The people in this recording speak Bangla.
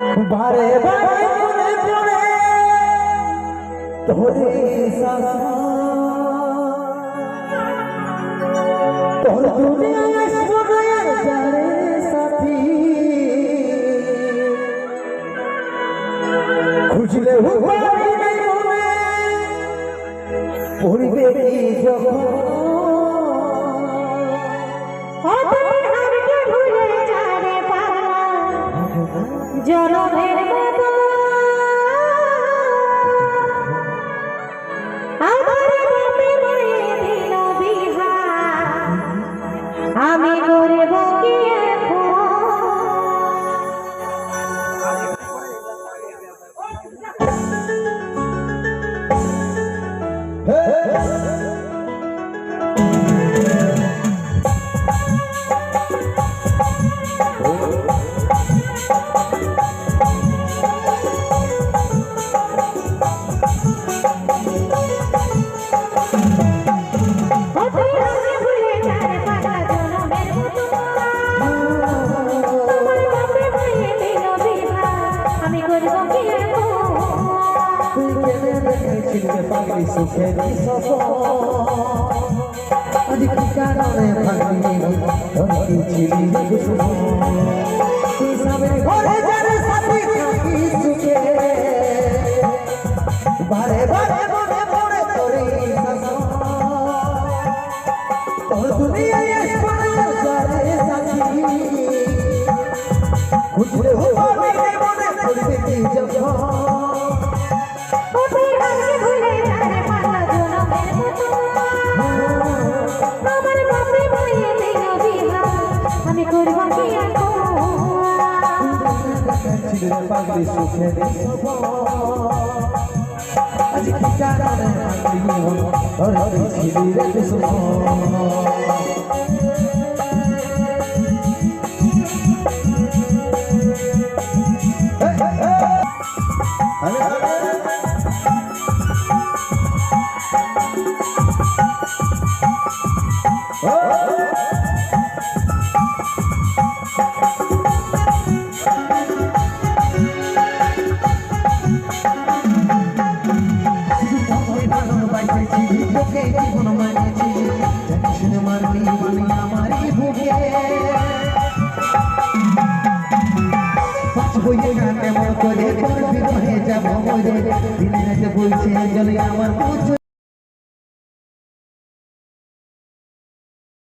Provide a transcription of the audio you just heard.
বারে বারে মনে পড়ে তোরে তোর দুনিয়ায় সাথী। খুঁজলে নাই মনে জনমের মতো আমি করব কি এখন পাগলি সুখের আজ কি কারণে ভাগলি ধরকি ছিলি তুই সামনে ঘরে বারে বারে মনে পড়ে তোরে তোর দুনিয়ায় এসপার যারে সাথী খুঁজলে হো মনে পড়বে কি যখন পাগলা জনমের মতো আজ কারণে পাগলি ধরে ছিলি রে কুসুম তোকে ভালোবাসেছি জীবন মানেছি টেনশন শুনে মারবি বলি আমারই বুকে। বাঁচবো একা কেমন করে তোর বিরহে যাব মরে। দিনে রাতে বলছে, জলে আমার বুঝ